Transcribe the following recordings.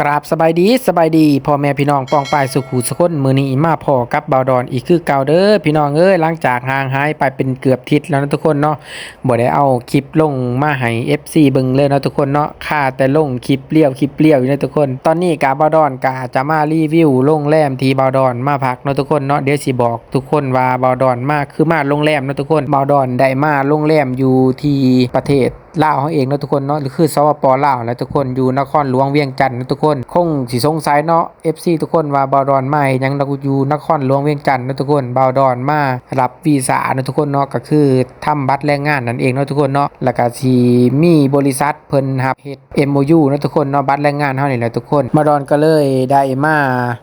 กราบสบายดีสบายดีพ่อแม่พี่น้องปองปายสุขูสกุลมือนี้มาพอกับบาวดอนอีกคือเก่าเด้อพี่น้องเอ้ยหลังจากห่างหายไปเป็นเกือบทิศแล้วนะทุกคนเนาะบ่ได้เอาคลิปลงมาให้ FC เบิ่งเลยนะทุกคนเนาะค่าแต่ลงคลิปเลี้ยวคลิปเลี้ยวอยู่นะทุกคน ตอนนี้กาบาวดอนกาจะมารีวิวโรงแรมที่บาวดอนมาพักนะทุกคนเนาะเดี๋ยวสิบอก ทุกคนว่าบาวดอนมาคือมาโรงแรมนะทุกคนบาวดอนได้มาโรงแรมอยู่ที่ประเทศ ลาวเขาเองนะทุกคนเนาะหรือคือสปปลาวแล้วทุกคนอยู่นครหลวงเวียงจันทน์นะทุกคน คงสิสงสัยเนาะ FC ทุกคนว่าบาวดอนมายังอยู่นครหลวงเวียงจันทน์นะทุกคนบาวดอนมารับวีซ่านะทุกคนเนาะก็คือทำบัตรแรงงานนั่นเองเนาะทุกคนเนาะแล้วก็สิมีบริษัทเพิ่นรับเฮ็ด MOU เนะทุกคนเนาะบัตรแรงงานเฮานี่แหละทุกคนบาวดอนก็เลยได้มา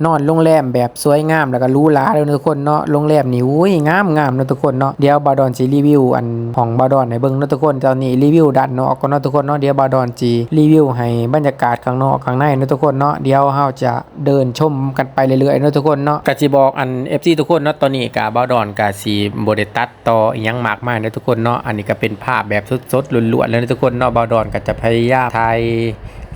นอนโรงแรมแบบสวยงามแล้วก็รูหราเลยนะทุกคนเนาะโรงแรมนี่อุ้ยงามงามนะทุกคนเนาะเดี๋ยวบาวดอนสิรีวิวอันของบาวดอนให้เบิ่งนะทุกคนตอนนี้รีวิวได้านนอกก่อนเนาะทุกคนเนาะเดี๋ยวบาดอนจีรีวิวให้บรรยากาศข้างนอกข้างในเนาะทุกคนเนาะเดี๋ยวเฮาจะเดินชมกันไปเรื่อยๆเนาะทุกคนเนาะกะสิบอกอัน FC ทุกคนเนาะตอนนี้กับาดอนก็สิบ่ได้ตัดต่ออีหยังมากมายเนาะทุกคนเนาะอันนี้ก็เป็นภาพแบบสดๆล้วนๆเลยนะทุกคนเนาะบาดอนก็จะพยายามถ่าย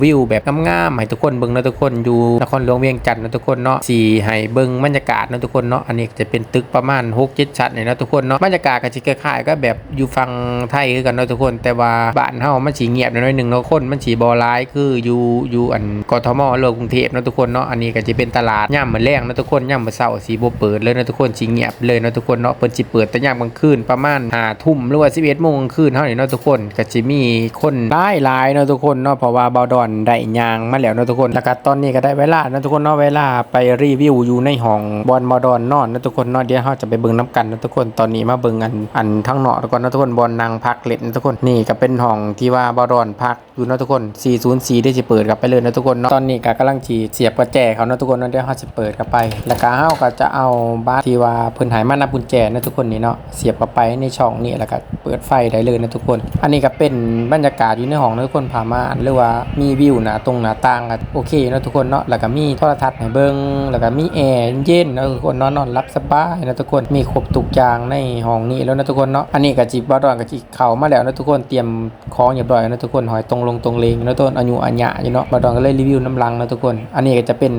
วิวแบบงามๆให้ทุกคนเบิ่งนะทุกคนอยู่นครหลวงเวียงจันทน์นะทุกคนเนาะสีให้เบิ่งบรรยากาศนะทุกคนเนาะอันนี้จะเป็นตึกประมาณ6 7ชั้นเนี่ยนะทุกคนเนาะบรรยากาศก็สิคล้ายๆก็แบบอยู่ฝั่งไทยคือกันนะทุกคน แต่ว่าบ้านเฮามันสิเงียบหน่อยหนึงเนาะคนมันสิบ่หลายคืออยู่อยู่อันกทมหรือว่ากรุงเทพนะทุกคนเนาะอันนี้ก็จะเป็นตลาดยามมื้อแลงนะทุกคนยามมื้อเช้าสิบ่เปิดเลยนะทุกคนสิเงียบเลยนะทุกคนเนาะเพิ่นสิเปิดแต่ยามกลางคืนประมาณ5ทุ่มหรือว่า11โมงกลางคืนเท่านี้นาะทุกคนก็สิมีคนหลายๆนะทุกคนเนาะเพราะว่าบาดอนได้ยางมาแล้วนะทุกคนแล้วก็ตอนนี้ก็ได้เวลานะทุกคนเนาะเวลาไปรีวิวอยู่ในห้องบอลบาวดอนนอนนะทุกคนเนาะเดี๋ยวเราจะไปเบิ่งน้ำกันนะทุกคนตอนนี้มาเบิ่งอันอันทั้งเนาะทุกคนนะทุกคนบอลนางพักเล่นเนะทุกคนนี่ก็เป็นห้องที่ว่าบาวดอนพักอยู่นะทุกคน 404 ได้สิเปิดกลับไปเลยนะทุกคนเนาะตอนนี้ก็กำลังจีเสียบกุญแจเขาเนาะทุกคนเนาะเดี๋ยวเราจะเปิดกลับไป แล้วก็เฮาก็จะเอาบาร์ที่ว่าเพิ่นหายมานับกุญแจนะทุกคนนี่เนาะเสียบเข้าไปในช่องนี้แล้วก็เปิดไฟได้เลยนะทุกคน อันนี้ก็เป็นบรรยากาศอยู่ในห้องนะทุกคนพามาหรือว่ามีวิวนะตรงหน้าต่างอะโอเคนะทุกคนเนาะแล้วก็มีโทรทัศน์ให้เบิ่งแล้วก็มีแอร์เย็นๆนะทุกคนนอนนอนรับสบายนะทุกคนมีครบทุกอย่างในห้องนี้แล้วนะทุกคนเนาะอันนี้ก็จิบบ่ดอนก็จิเข้ามาแล้วนะทุกคนเตรียมของเรียบร้อยนะทุกคนหอยตรงลงตรงเลงนะทุกคนอายุอัญญะอยู่เนาะบ่ดอนก็เลยรีวิวน้ำลังนะทุกคน อันนี้ก็จะเป็น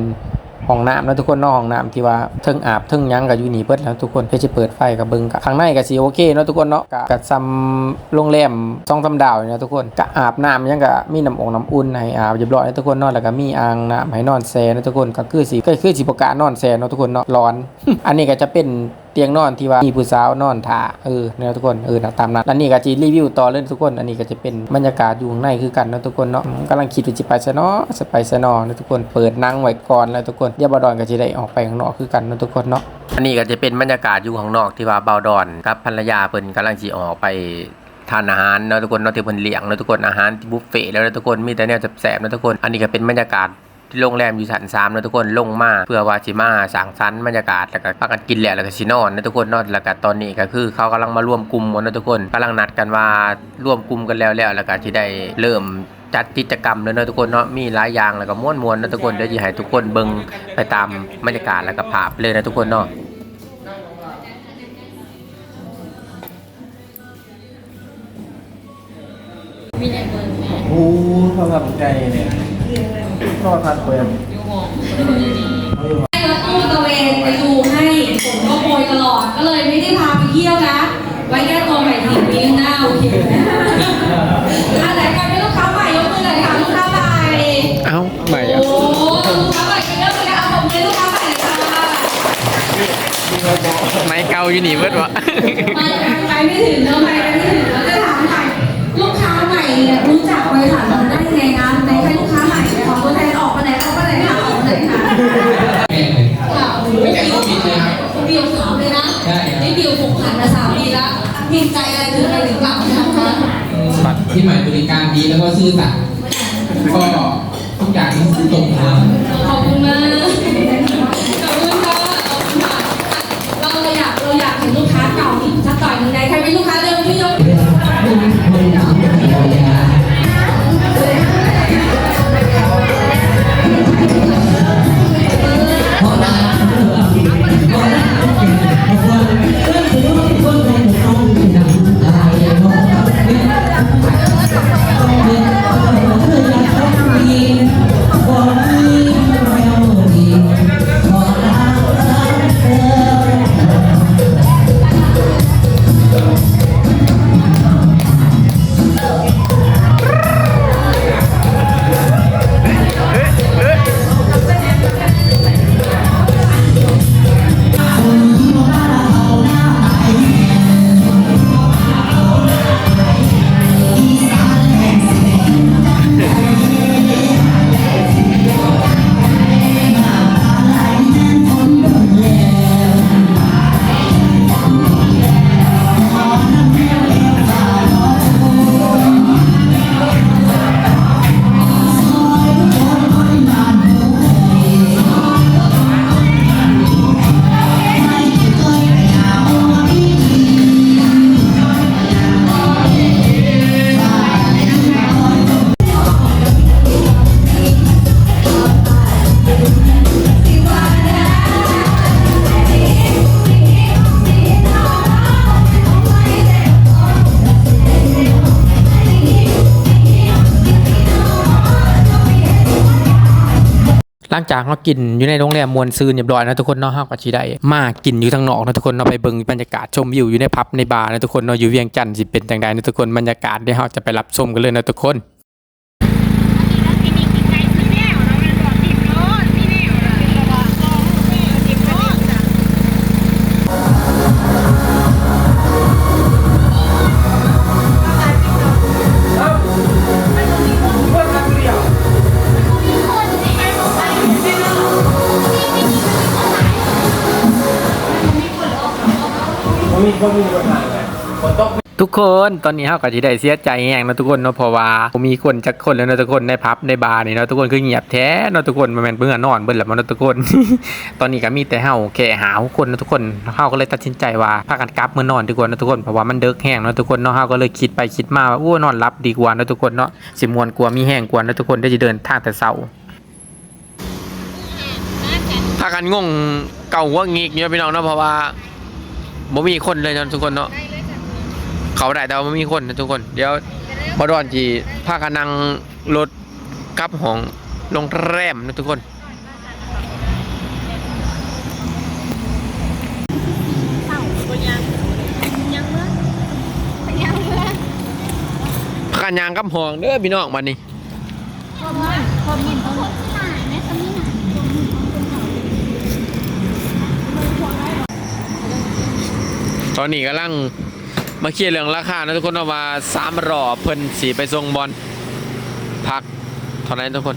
ห้องน้ำนะทุกคนนอกห้องน้ำที่ว่าเทิงอาบเทิงยังกับอยู่นี่เพิดแล้วทุกคนเพื่อจะเปิดไฟกับเบิงกับข้างในก็สีโอเคเนาะทุกคนเนาะกับกับซัมโรงแรมซองซำดาวนี่นะทุกคนกับอาบน้ำยังกับมีน้ำองน้ำอุ่นให้อาบเรียบร้อยนะทุกคนนอนแล้วก็มีอ่างน้ำให้นอนแซนะทุกคนก็คือสีก็คือสีประกล้านอนแซเนาะทุกคนเนาะร้อน อันนี้ก็จะเป็น เตียงนอนที่ว่ามีผู้สาวนอนท่าเออเนี่ยทุกคนเออตามนั้นอันนี้ก็จะรีวิวต่อเลยทุกคน อันนี้ก็จะเป็นบรรยากาศอยู่ข้างในคือกันเนาะทุกคนเนาะกำลังคิดว่าจะไปซะเนาะจะไปซะเนาะนะทุกคนเปิดนั่งไว้ก่อนแล้วทุกคนเดี๋ยวบอดอนก็จะได้ออกไปข้างนอกคือกันเนาะทุกคนเนาะอันนี้ก็จะเป็นบรรยากาศอยู่ข้างนอกที่ว่าบาดอนกับภรรยาเพิ่นกำลังสิออกไปทานอาหารเนาะทุกคนเนาะที่เพิ่นเลี้ยงเนาะทุกคนอาหารที่บุฟเฟ่ต์แล้วนะทุกคนมีแต่แนวแซ่บๆเนาะทุกคน อันนี้ก็เป็นบรรยากาศ โรงแรมอยู่ชั้น3เนะทุกคนลงมาเพื่อว่าสิมาสังสรรค์บรรยากาศแล้วก็พากันกินแหล้วแล้วก็สินอนนะทุกคนนาะแล้วก็ตอนนี้ก็คือเขากำลังมาร่วมกลุ่มกันนะทุกคนกำลังนัดกันว่าร่วมกลุ่มกันแล้วแล้วแล้วก็สิได้เริ่มจัดกิจกรรมเลยนะทุกคนเนาะมีหลายอย่างแล้วก็ม่วนมวนนะทุกคนเดี๋ยวจะให้ทุกคนเบิ่งไปตามบรรยากาศแล้วก็ภาพเลยนะทุกคนเนาะมีในเมืองแม่โอ้พระกับใจเนี่ย รอดทัดเปิดอยู่ห้องให้รถตู้ตะเวนไปดูให้ผมก็โปยตลอด ก็เลยไม่ได้พาไปเที่ยวนะ ไว้แก้ตัวใหม่ทีปีหน้าโอเคอันไหนใครเป็นลูกค้าใหม่ยกมือหน่อยค่ะลูกค้าใหม่ เอ้าใหม่โอ้ลูกค้าใหม่เป็นเรื่องเลยนะเอาผมเป็นลูกค้าใหม่เลยค่ะไม้เกาอยู่นี่เบิดวะ ไปไปไม่ถึงเนอะไปไม่ถึงแล้วจะถามใหม่ รู้จักบริษัทเราได้ยังไงคะในใครลูกค้าใหม่เนี่ยขอตัวแทนออกมาไหนออกมาไหนค่ะออกมาไหนค่ะค่ะโอ้โหไม่เกี่ยวเดียวสามเลยนะไม่เดียวหกพันมาสามปีละมีใจอะไรถึงออะไรถึงกลับนะคะที่หมายบริการดีแล้วก็ซื่อสัตย์ก็ทุกอย่างที่คือตรงทางขอบคุณมากขอบคุณค่ะขอบคุณค่ะเราอยากเราอยากเห็นลูกค้าเก่าอีกสักต่อยหนึ่งในใครเป็นลูกค้าเดิมพี่ย หลังจากเรากินอยู่ในโรงแรมมวลซืนเรียบร้อยนะทุกคนเนาะห้าก็สิได้มากินอยู่ทางนอกนะทุกคนเนาะไปเบิ่งบรรยากาศชมวิวอยู่ในพับในบาร์นะทุกคนเนาะอยู่เวียงจันทร์สิเป็นจังไดนะทุกคนบรรยากาศเดี๋ยวเราจะไปรับชมกันเลยนะทุกคน ทุกคนตอนนี้เฮาก็สิได้เสียใจแฮงนะทุกคนเนาะเพราะว่าบ่มีคนจักคนแล้วนะทุกคนในผับในบาร์นี่เนาะทุกคนคือเงียบแท้เนาะทุกคนบ่แม่นเพิ่งนอนเบิ่นแล้วบ่เนาะทุกคน ตอนนี้ก็มีแต่เฮาแค่หาคนนะทุกคนเฮาก็เลยตัดสินใจว่าพากันกลับมื้อนอนทุกคนนะทุกคนเพราะว่ามันดึกแฮงเนาะทุกคนเนาะเฮาก็เลยคิดไปคิดมาว่าโอ้นอนหลับดีกว่านะทุกคนเนาะสิม่วนกว่ามีแฮงกว่านะทุกคนได้สิเดินทางแต่เช้าพากันงงเก่าหัวงีกอยู่พี่น้องเนาะเพราะว่า บ่มีคนเลยเนาะทุกคนเนาะเขาได้แต่ว่าไม่มีคนนะทุกคน เดี๋ยวบอดอนจีพากันนั่งรถกลับของโรงแรมนะทุกคนพากันยางกับห้องเด้อพี่น้องวันนี้ ตอนนี้กำลังมาเคลียร์เรื่องราคานะทุกคนเอามาสามรอบเพิ่นสีไปทรงบอลพักเท่านั้นทุกคน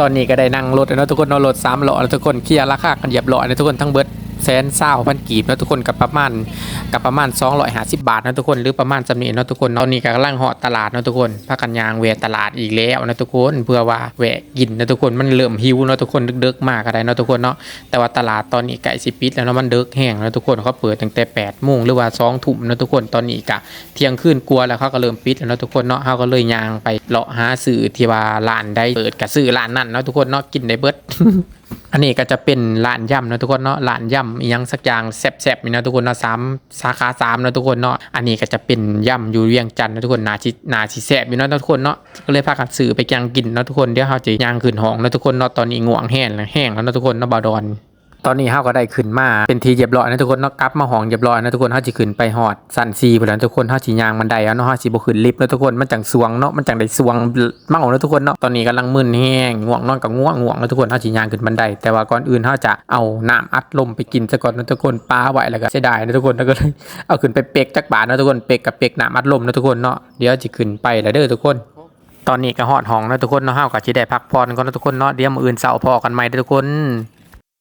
ตอนนี้ก็ได้นั่งรถแล้วนะทุกคนเอารถสามล้อแล้วทุกคนเคลียร์ราคากันเหยียบล้อนะทุกคนทั้งเบิด แสนเศร้าพันกีบนะทุกคนกับประมาณกับประมาณ250 บาทนะทุกคนหรือประมาณจำนี้นะทุกคนตอนนี้ก็กำลังเหาะตลาดนะทุกคนพากันยางแวตลาดอีกแล้วนะทุกคนเพื่อว่าแวะกินนะทุกคนมันเริ่มหิวนะทุกคนดึกๆมากอะไรนะทุกคนเนาะแต่ว่าตลาดตอนนี้ใกล้สิปิดแล้วนะมันดึกแห้งแล้วทุกคนเขาเปิดตั้งแต่8โมงหรือว่า2ทุ่มนะทุกคนตอนนี้กะเที่ยงคืนกลัวแล้วเขาก็เริ่มปิดแล้วนะทุกคนเนาะเขาก็เลยยางไปเลาะหาซื้อที่ว่าร้านได้เปิดกับซื้อร้านนั้นนะทุกคนเนาะกินได้เบิด อันนี้ก็จะเป็นร้านย่ำนะทุกคนเนาะร้านย่ำยังสักอย่างแซ่บๆนี่นะทุกคนเนาะสามสาขาสามนะทุกคนเนาะอันนี้ก็จะเป็นย่ำอยู่เวียงจันทน์นะทุกคนนาชินาชิแซ่บอยู่เนาะทุกคนเนาะก็เลยพากันซื้อไปย่างกินเนาะทุกคนเดี๋ยวเราจะย่างขึ้นห้องนะทุกคนเนาะตอนนี้ง่วงแห้งแล้วแห้งแล้วนะทุกคนเนาะบาดอน ตอนนี้เฮาก็ได้ขึ้นมาเป็นทีเรียบร้อยนะทุกคนเนาะกลับมาห้องเรียบร้อยนะทุกคนเฮาสิขึ้นไปฮอดสันซีพุ่นแล้วทุกคนเฮาสิย่างบันไดเอาเนาะเฮาสิบ่ขึ้นลิฟต์นะทุกคนมันจังสวงเนาะมันจังได้สวงเมานะทุกคนเนาะตอนนี้กำลังมึนแห้งง่วงนอนก็ง่วงง่วงนะทุกคนเฮาสิย่างขึ้นบันได แต่ว่าก่อนอื่นเฮาจะเอาน้ำอัดลมไปกินซะก่อนนะทุกคนปาไว้แล้วก็เสียดายนะทุกคนแล้วก็เลยเอาขึ้นไปเปกจักบาทนะทุกคนเปกกับเปกน้ำอัดลมนะทุกคนเนาะเดี๋ยวสิขึ้นไปแล้วเด้อทุกคนตอนนี้ก็ฮอดห้องนะทุกคนเนาะเฮาก็สิได้พักผ่อนก่อนนะทุกคนเนาะเดี๋ยวมื้ออื่นเช้าพอกันใหม่เด้อทุกคน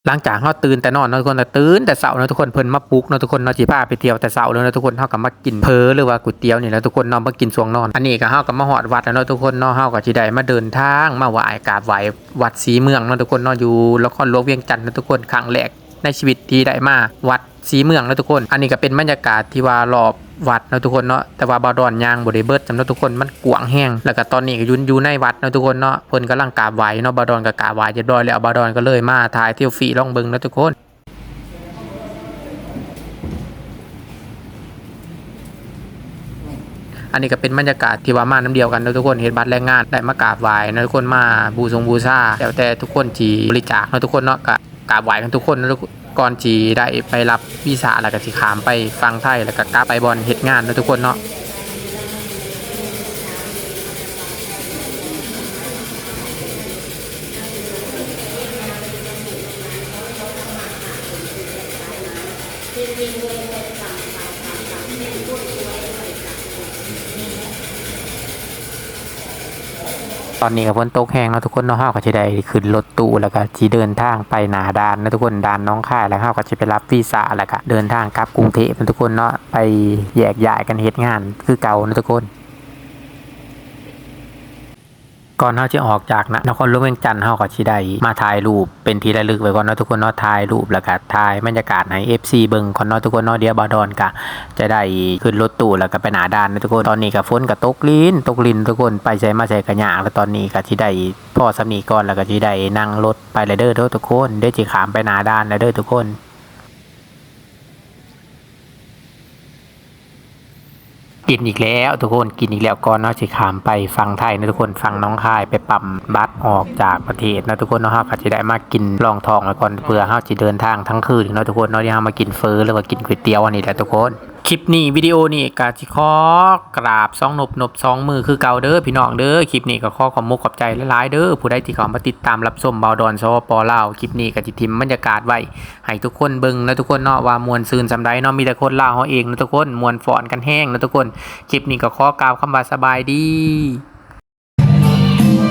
หลังจากเฮาตื่นแต่นอนเนาะทุกคนแต่ตื่นแต่เช้าเนาะทุกคนเพิ่นมาปลุกเนาะทุกคนเนาะสิพาไปเที่ยวแต่เช้าเลยเนาะทุกคนเฮาก็มากินเพอหรือว่าก๋วยเตี๋ยวนี่แหละทุกคนเนาะมากินช่วงนอน อันนี้ก็เฮาก็มาฮอดวัดแล้วเนาะทุกคนเนาะเฮาก็สิได้มาเดินทางมาไหว้กราบไหว้วัดศรีเมืองเนาะทุกคนเนาะอยู่นครหลวงเวียงจันทร์เนาะทุกคนครั้งแรกในชีวิตที่ได้มาวัด ศรีเมืองนะทุกคน อันนี้ก็เป็นบรรยากาศที่ว่ารอบวัดนะทุกคนเนาะแต่ว่าบาดอนยางบ่ได้เบิดจำนาะทุกคนมันกว้างแห้งแล้วก็ตอนนี้ก็ยุ่อยู่ในวัดนะทุกคนเนาะเพิ่นกำลังกราบไหวเนาะบาดอนก็กราบไหว้เรียบร้อยแล้วบาดอนก็เลยมาถ่ายเที่ยวฟรีลองเบิงนะทุกคนอันนี้ก็เป็นบรรยากาศที่ว่ามาน้ำเดียวกันนะทุกคนเห็นบัตรแรงงานได้มากราบไหว้นะทุกคนมาบูชงบูชาแล้วแต่ทุกคนจีบริจาคนะทุกคนเนาะก็กราบไหว้กันทุกคนนะทุก ก่อนจีได้ไปรับวีซ่าแล้วก็สิขามไปฟังไทยแล้วก็กล้าไปบอลเหตุงานเนาะทุกคนเนาะ ตอนนี้กับฝนตกแห้งแล้วทุกคนเนาะเฮาก็จะได้ขึ้นรถตู้แล้วก็จีเดินทางไปหนาดานนะทุกคนดานน้องค่ายแล้วเฮาก็จะไปรับวีซ่าแล้วก็เดินทางกลับกรุงเทพนะทุกคนเนาะไปแยกย้ายกันเหตุงานคือเก่านะทุกคน ก่อนเฮาจะออกจากนะนครหลวงเวียงจันทน์เฮาก็สิได้มาถ่ายรูปเป็นที่ระลึกไว้ก่อนเนาะทุกคนเนาะถ่ายรูปแล้วก็ถ่ายบรรยากาศให้ FC เบิ่งก่อนเนาะทุกคนเนาะเดียวบาดอนก็จะได้ขึ้นรถตู้แล้วก็ไปหนาด่านนะทุกคนตอนนี้ก็ฝนก็ตกลิ้นตกลิ้นทุกคนไปใช้มาใช้กันยากแล้วตอนนี้ก็สิได้พ่อสามีก่อนแล้วก็สิได้นั่งรถไปเลยเด้อทุกคนเดี๋ยวสิขามไปหนาด่านแล้วเด้อทุกคน กินอีกแล้วทุกคนกินอีกแล้วก่อนเนาะสิขามไปฟังไทยนะทุกคนฟังน้องคายไปปั๊มบัตรออกจากประเทศนะทุกคนเนาะครับจะได้มากินรองทองไว้ก่อนเพื่อเฮาจะเดินทางทั้งคืนเนาะทุกคนเนาะที่เฮามากินเฟอหรือว่ากินก๋วยเตี๋ยวอันนี้แหละทุกคน คลิปนี้วิดีโอนี้กาจิคอกราบสองนบนบสองมือคือเก่าเด้อพี่น้องเด้อคลิปนี้ก็ขอขอมุกขอบใจหลายๆเด้อผู้ใดที่เขามาติดตามรับชมเบาดอนสวปเลาคลิปนี้ก็จิทิมบรรยากาศไว้ให้ทุกคนเบิ่งนะทุกคนเนาะว่ามวลซืนสำไดเนาะมีแต่คนล่าเขาเองนะทุกคนมวลฝอนกันแห้งนะทุกคน คลิปนี้ก็ขอกล่าวคำว่าสบายดี